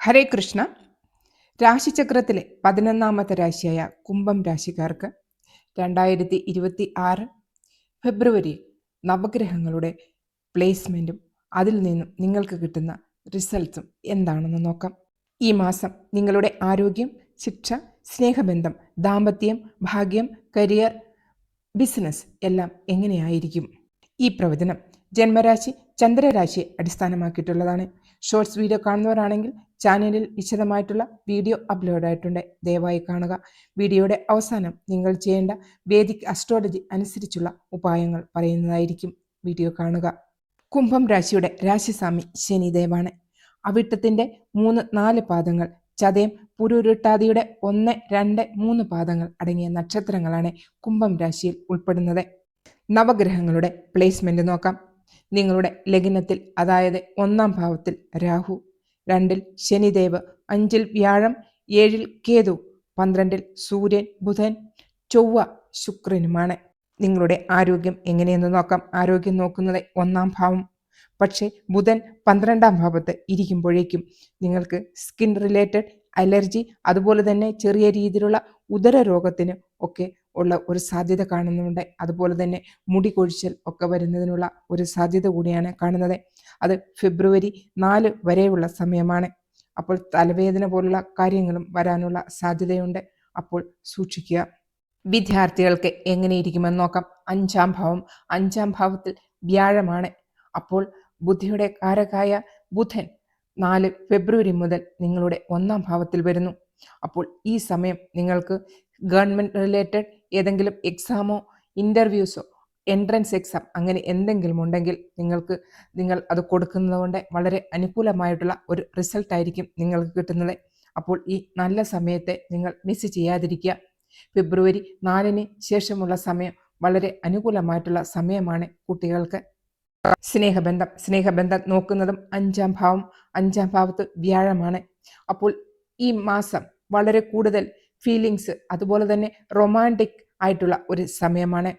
ഹരേ കൃഷ്ണ. രാശിചക്രത്തിലെ പതിനൊന്നാമത്തെ രാശിയായ കുംഭം രാശിക്കാർക്ക് രണ്ടായിരത്തി ഇരുപത്തി ആറ് ഫെബ്രുവരി നവഗ്രഹങ്ങളുടെ പ്ലേസ്മെന്റും അതിൽ നിന്നും നിങ്ങൾക്ക് കിട്ടുന്ന റിസൾട്ട്സും എന്താണെന്ന് നോക്കാം. ഈ മാസം നിങ്ങളുടെ ആരോഗ്യം ശിക്ഷ സ്നേഹബന്ധം ദാമ്പത്യം ഭാഗ്യം കരിയർ ബിസിനസ് എല്ലാം എങ്ങനെയായിരിക്കും? ഈ പ്രവചനം ജന്മരാശി ചന്ദ്രരാശിയെ അടിസ്ഥാനമാക്കിയിട്ടുള്ളതാണ്. ഷോർട്സ് വീഡിയോ കാണുന്നവരാണെങ്കിൽ ചാനലിൽ വിശദമായിട്ടുള്ള വീഡിയോ അപ്ലോഡ് ആയിട്ടുണ്ട്. ദയവായി കാണുക. വീഡിയോയുടെ അവസാനം നിങ്ങൾ ചെയ്യേണ്ട വേദിക് അസ്ട്രോളജി അനുസരിച്ചുള്ള ഉപായങ്ങൾ പറയുന്നതായിരിക്കും വീഡിയോ കാണുക. കുംഭം രാശിയുടെ രാശിസ്വാമി ശനിദേവാണ് അവിട്ടത്തിന്റെ മൂന്ന് നാല് പാദങ്ങൾ ചതയം പുരുരുട്ടാതിയുടെ ഒന്ന് രണ്ട് മൂന്ന് പാദങ്ങൾ അടങ്ങിയ നക്ഷത്രങ്ങളാണ് കുംഭം രാശിയിൽ ഉൾപ്പെടുന്നത്. നവഗ്രഹങ്ങളുടെ പ്ലേസ്മെന്റ് നോക്കാം. നിങ്ങളുടെ ലഗ്നത്തിൽ അതായത് ഒന്നാം ഭാവത്തിൽ രാഹു രണ്ടിൽ ശനിദേവ് അഞ്ചിൽ വ്യാഴം ഏഴിൽ കേതു പന്ത്രണ്ടിൽ സൂര്യൻ ബുധൻ ചൊവ്വ ശുക്രനുമാണ്. നിങ്ങളുടെ ആരോഗ്യം എങ്ങനെയെന്ന് നോക്കാം. ആരോഗ്യം നോക്കുന്നത് ഒന്നാം ഭാവം. പക്ഷേ ബുധൻ പന്ത്രണ്ടാം ഭാവത്ത് ഇരിക്കുമ്പോഴേക്കും നിങ്ങൾക്ക് സ്കിൻ റിലേറ്റഡ് അലർജി അതുപോലെ തന്നെ ചെറിയ രീതിയിലുള്ള ഉദര രോഗത്തിന് ഒക്കെ ഉള്ള ഒരു സാധ്യത കാണുന്നുണ്ട്. അതുപോലെ തന്നെ മുടി കൊഴിച്ചൽ ഒക്കെ വരുന്നതിനുള്ള ഒരു സാധ്യത കൂടിയാണ് കാണുന്നത്. അത് ഫെബ്രുവരി നാല് വരെയുള്ള സമയമാണ്. അപ്പോൾ തലവേദന പോലുള്ള കാര്യങ്ങളും വരാനുള്ള സാധ്യതയുണ്ട്. അപ്പോൾ സൂക്ഷിക്കുക. വിദ്യാർത്ഥികൾക്ക് എങ്ങനെയിരിക്കുമെന്ന് നോക്കാം. അഞ്ചാം ഭാവം. അഞ്ചാം ഭാവത്തിൽ വ്യാഴമാണ്. അപ്പോൾ ബുദ്ധിയുടെ കാരകായ ബുധൻ നാല് ഫെബ്രുവരി മുതൽ നിങ്ങളുടെ ഒന്നാം ഭാവത്തിൽ വരുന്നു. അപ്പോൾ ഈ സമയം നിങ്ങൾക്ക് ഗവൺമെന്റ് റിലേറ്റഡ് ഏതെങ്കിലും എക്സാമോ ഇന്റർവ്യൂസോ എൻട്രൻസ് എക്സാം അങ്ങനെ എന്തെങ്കിലും ഉണ്ടെങ്കിൽ നിങ്ങൾക്ക് നിങ്ങൾ അത് കൊടുക്കുന്നതുകൊണ്ട് വളരെ അനുകൂലമായിട്ടുള്ള ഒരു റിസൾട്ട് ആയിരിക്കും നിങ്ങൾക്ക് കിട്ടുന്നത്. അപ്പോൾ ഈ നല്ല സമയത്തെ നിങ്ങൾ മിസ് ചെയ്യാതിരിക്കുക. ഫെബ്രുവരി നാലിന് ശേഷമുള്ള സമയം വളരെ അനുകൂലമായിട്ടുള്ള സമയമാണ് കുട്ടികൾക്ക്. സ്നേഹബന്ധം സ്നേഹബന്ധം നോക്കുന്നതും അഞ്ചാം ഭാവം അഞ്ചാം ഭാവത്ത് വ്യാഴമാണ്. അപ്പോൾ ഈ മാസം വളരെ കൂടുതൽ ഫീലിങ്സ് അതുപോലെ തന്നെ റൊമാന്റിക് ആയിട്ടുള്ള ഒരു സമയമാണ്.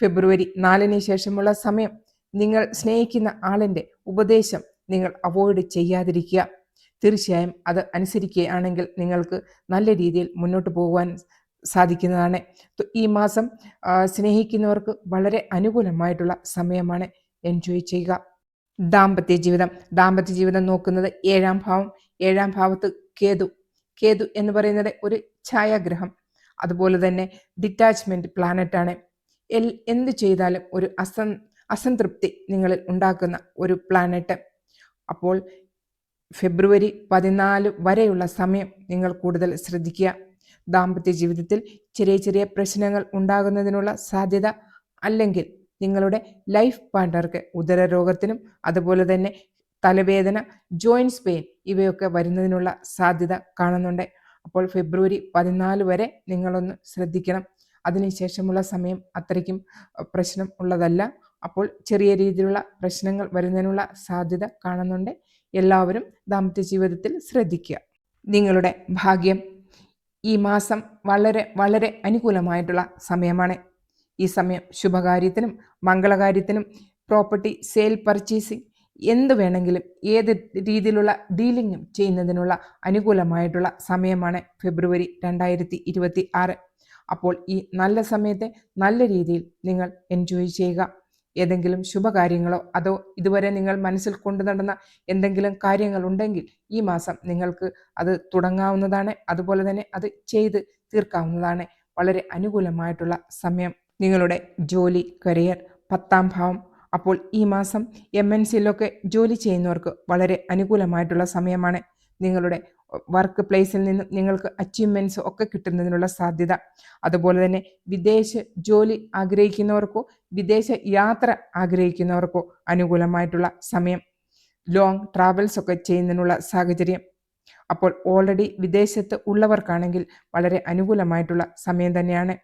ഫെബ്രുവരി നാലിന് ശേഷമുള്ള സമയം. നിങ്ങൾ സ്നേഹിക്കുന്ന ആളിന്റെ ഉപദേശം നിങ്ങൾ അവോയ്ഡ് ചെയ്യാതിരിക്കുക. തീർച്ചയായും അത് അനുസരിക്കുകയാണെങ്കിൽ നിങ്ങൾക്ക് നല്ല രീതിയിൽ മുന്നോട്ട് പോകുവാൻ സാധിക്കുന്നതാണ്. ഈ മാസം സ്നേഹിക്കുന്നവർക്ക് വളരെ അനുകൂലമായിട്ടുള്ള സമയമാണ്. എൻജോയ് ചെയ്യുക. ദാമ്പത്യ ജീവിതം. ദാമ്പത്യ ജീവിതം നോക്കുന്നത് ഏഴാം ഭാവം. ഏഴാം ഭാവത്ത് കേതു കേതു എന്ന് പറയുന്നത് ഒരു ഛായാഗ്രഹം. അതുപോലെ തന്നെ ഡിറ്റാച്ച്മെന്റ് പ്ലാനറ്റ് ആണ്. എൽ എന്ത് ചെയ്താലും ഒരു അസം അസംതൃപ്തി നിങ്ങളിൽ ഉണ്ടാക്കുന്ന ഒരു പ്ലാനറ്റ് അപ്പോൾ ഫെബ്രുവരി പതിനാല് വരെയുള്ള സമയം നിങ്ങൾ കൂടുതൽ ശ്രദ്ധിക്കുക. ദാമ്പത്യ ജീവിതത്തിൽ ചെറിയ ചെറിയ പ്രശ്നങ്ങൾ ഉണ്ടാകുന്നതിനുള്ള സാധ്യത അല്ലെങ്കിൽ നിങ്ങളുടെ ലൈഫ് പാർട്ട്ണർക്ക് ഉദരരോഗത്തിനും അതുപോലെ തന്നെ തലവേദന ജോയിൻസ് പെയിൻ ഇവയൊക്കെ വരുന്നതിനുള്ള സാധ്യത കാണുന്നുണ്ട്. അപ്പോൾ ഫെബ്രുവരി പതിനാല് വരെ നിങ്ങളൊന്ന് ശ്രദ്ധിക്കണം. അതിനുശേഷമുള്ള സമയം അത്രയ്ക്കും പ്രശ്നം ഉള്ളതല്ല. അപ്പോൾ ചെറിയ രീതിയിലുള്ള പ്രശ്നങ്ങൾ വരുന്നതിനുള്ള സാധ്യത കാണുന്നുണ്ട്. എല്ലാവരും ദാമ്പത്യ ജീവിതത്തിൽ ശ്രദ്ധിക്കുക. നിങ്ങളുടെ ഭാഗ്യം ഈ മാസം വളരെ വളരെ അനുകൂലമായിട്ടുള്ള സമയമാണ്. ഈ സമയം ശുഭകാര്യത്തിനും മംഗളകാര്യത്തിനും പ്രോപ്പർട്ടി സെയിൽ പർച്ചേസിങ് എന്ത് വേണമെങ്കിലും ഏത് രീതിയിലുള്ള ഡീലിങ്ങും ചെയ്യുന്നതിനുള്ള അനുകൂലമായിട്ടുള്ള സമയമാണ് ഫെബ്രുവരി രണ്ടായിരത്തി ഇരുപത്തി ആറ് അപ്പോൾ ഈ നല്ല സമയത്തെ നല്ല രീതിയിൽ നിങ്ങൾ എൻജോയ് ചെയ്യുക. ഏതെങ്കിലും ശുഭകാര്യങ്ങളോ അതോ ഇതുവരെ നിങ്ങൾ മനസ്സിൽ കൊണ്ടു നടന്ന എന്തെങ്കിലും കാര്യങ്ങളുണ്ടെങ്കിൽ ഈ മാസം നിങ്ങൾക്ക് അത് തുടങ്ങാവുന്നതാണ്. അതുപോലെ തന്നെ അത് ചെയ്ത് തീർക്കാവുന്നതാണ്. വളരെ അനുകൂലമായിട്ടുള്ള സമയം. നിങ്ങളുടെ ജോലി കരിയർ പത്താം ഭാവം അപ്പോൾ ഈ മാസം എം എൻ സിയിലൊക്കെ ജോലി ചെയ്യുന്നവർക്ക് വളരെ അനുകൂലമായിട്ടുള്ള സമയമാണ്. നിങ്ങളുടെ വർക്ക് പ്ലേസിൽ നിന്നും നിങ്ങൾക്ക് അച്ചീവ്മെന്റ്സ് ഒക്കെ കിട്ടുന്നതിനുള്ള സാധ്യത. അതുപോലെ തന്നെ വിദേശ ജോലി ആഗ്രഹിക്കുന്നവർക്കോ വിദേശ യാത്ര ആഗ്രഹിക്കുന്നവർക്കോ അനുകൂലമായിട്ടുള്ള സമയം. ലോങ് ട്രാവൽസ് ഒക്കെ ചെയ്യുന്നതിനുള്ള സാഹചര്യം. അപ്പോൾ ഓൾറെഡി വിദേശത്ത് ഉള്ളവർക്കാണെങ്കിൽ വളരെ അനുകൂലമായിട്ടുള്ള സമയം തന്നെയാണ്.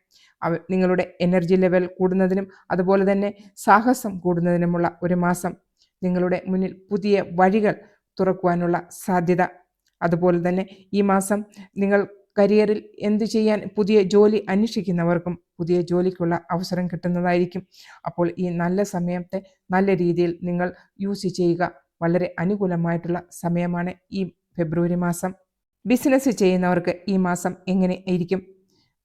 അവ നിങ്ങളുടെ എനർജി ലെവൽ കൂടുന്നതിനും അതുപോലെ തന്നെ സാഹസം കൂടുന്നതിനുമുള്ള ഒരു മാസം നിങ്ങളുടെ മുന്നിൽ പുതിയ വഴികൾ തുറക്കുവാനുള്ള സാധ്യത. അതുപോലെ തന്നെ ഈ മാസം നിങ്ങൾ കരിയറിൽ എന്തു ചെയ്യാൻ പുതിയ ജോലി അന്വേഷിക്കുന്നവർക്കും പുതിയ ജോലിക്കുള്ള അവസരം കിട്ടുന്നതായിരിക്കും. അപ്പോൾ ഈ നല്ല സമയത്തെ നല്ല രീതിയിൽ നിങ്ങൾ യൂസ് ചെയ്യുക. വളരെ അനുകൂലമായിട്ടുള്ള സമയമാണ് ഈ ഫെബ്രുവരി മാസം. ബിസിനസ് ചെയ്യുന്നവർക്ക് ഈ മാസം എങ്ങനെ ഇരിക്കും?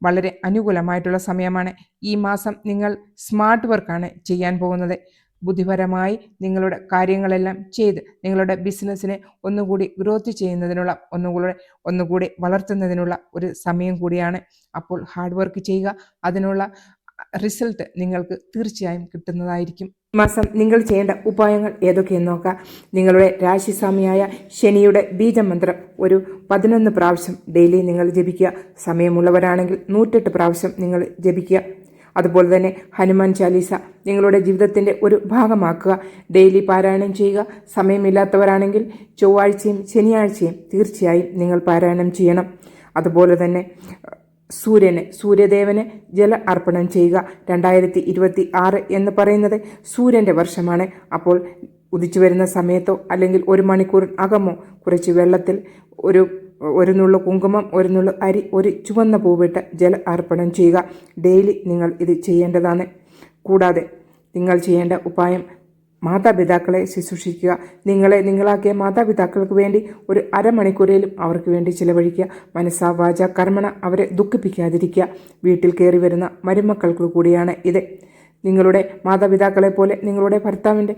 വളരെ അനുകൂലമായിട്ടുള്ള സമയമാണ്. ഈ മാസം നിങ്ങൾ സ്മാർട്ട് വർക്കാണ് ചെയ്യാൻ പോകുന്നത്. ബുദ്ധിപരമായി നിങ്ങളുടെ കാര്യങ്ങളെല്ലാം ചെയ്ത് നിങ്ങളുടെ ബിസിനസ്സിനെ ഒന്നുകൂടി ഗ്രോത്ത് ചെയ്യുന്നതിനുള്ള ഒന്നുകൂടെ ഒന്നുകൂടി വളർത്തുന്നതിനുള്ള ഒരു സമയം കൂടിയാണ്. അപ്പോൾ ഹാർഡ് വർക്ക് ചെയ്യുക അതിനുള്ള റിസൾട്ട് നിങ്ങൾക്ക് തീർച്ചയായും കിട്ടുന്നതായിരിക്കും. മാസം നിങ്ങൾ ചെയ്യേണ്ട ഉപായങ്ങൾ ഏതൊക്കെയെന്ന് നോക്കാം. നിങ്ങളുടെ രാശിസ്വാമിയായ ശനിയുടെ ബീജമന്ത്രം ഒരു പതിനൊന്ന് പ്രാവശ്യം ഡെയിലി നിങ്ങൾ ജപിക്കുക. സമയമുള്ളവരാണെങ്കിൽ നൂറ്റെട്ട് പ്രാവശ്യം നിങ്ങൾ ജപിക്കുക. അതുപോലെ തന്നെ ഹനുമാൻ ചാലീസ നിങ്ങളുടെ ജീവിതത്തിന്റെ ഒരു ഭാഗമാക്കുക. ഡെയിലി പാരായണം ചെയ്യുക. സമയമില്ലാത്തവരാണെങ്കിൽ ചൊവ്വാഴ്ചയും ശനിയാഴ്ചയും തീർച്ചയായും നിങ്ങൾ പാരായണം ചെയ്യണം. അതുപോലെ തന്നെ സൂര്യന് സൂര്യദേവന് ജല അർപ്പണം ചെയ്യുക. രണ്ടായിരത്തി ഇരുപത്തി ആറ് എന്ന് പറയുന്നത് സൂര്യന്റെ വർഷമാണ്. അപ്പോൾ ഉദിച്ചു വരുന്ന സമയത്തോ അല്ലെങ്കിൽ ഒരു മണിക്കൂർ അകമോ കുറച്ച് വെള്ളത്തിൽ ഒരു ഒരു നുള്ളു കുങ്കുമം ഒരു നുള്ളു അരി ഒരു ചുവന്ന പൂവിട്ട് ജല അർപ്പണം ചെയ്യുക. ഡെയിലി നിങ്ങൾ ഇത് ചെയ്യേണ്ടതാണ്. കൂടാതെ നിങ്ങൾ ചെയ്യേണ്ട ഉപായം മാതാപിതാക്കളെ ശുശ്രൂഷിക്കുക. നിങ്ങളെ നിങ്ങളാക്കിയ മാതാപിതാക്കൾക്ക് വേണ്ടി ഒരു അരമണിക്കൂറിലും അവർക്ക് വേണ്ടി ചിലവഴിക്കുക. മനസ്സാ വാച കർമ്മണ അവരെ ദുഃഖിപ്പിക്കാതിരിക്കുക. വീട്ടിൽ കയറി വരുന്ന മരുമക്കൾക്ക് കൂടിയാണ് ഇത്. നിങ്ങളുടെ മാതാപിതാക്കളെ പോലെ നിങ്ങളുടെ ഭർത്താവിന്റെ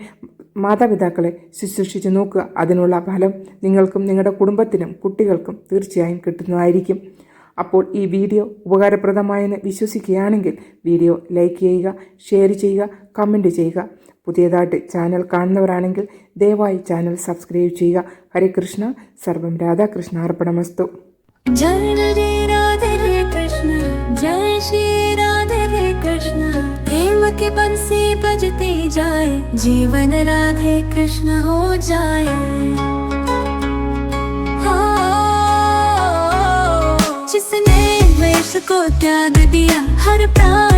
മാതാപിതാക്കളെ ശുശ്രൂഷിച്ച് നോക്കുക. അതിനുള്ള ഫലം നിങ്ങൾക്കും നിങ്ങളുടെ കുടുംബത്തിനും കുട്ടികൾക്കും തീർച്ചയായും കിട്ടുന്നതായിരിക്കും. അപ്പോൾ ഈ വീഡിയോ ഉപകാരപ്രദമായെന്ന് വിശ്വസിക്കുകയാണെങ്കിൽ വീഡിയോ ലൈക്ക് ചെയ്യുക ഷെയർ ചെയ്യുക കമന്റ് ചെയ്യുക. പുതിയതായിട്ട് ചാനൽ കാണുന്നവരാണെങ്കിൽ ദയവായി ചാനൽ സബ്സ്ക്രൈബ് ചെയ്യുക ഹരേ കൃഷ്ണ സർവം രാധാകൃഷ്ണ അർപ്പണമസ്തു जय रे राधे रे कृष्ण जय श्री राधे रे कृष्ण प्रेम के बंसी बजते जाए जीवन राधे कृष्ण हो जाए हो। जिसने वेश को त्याग दिया हर प्राणी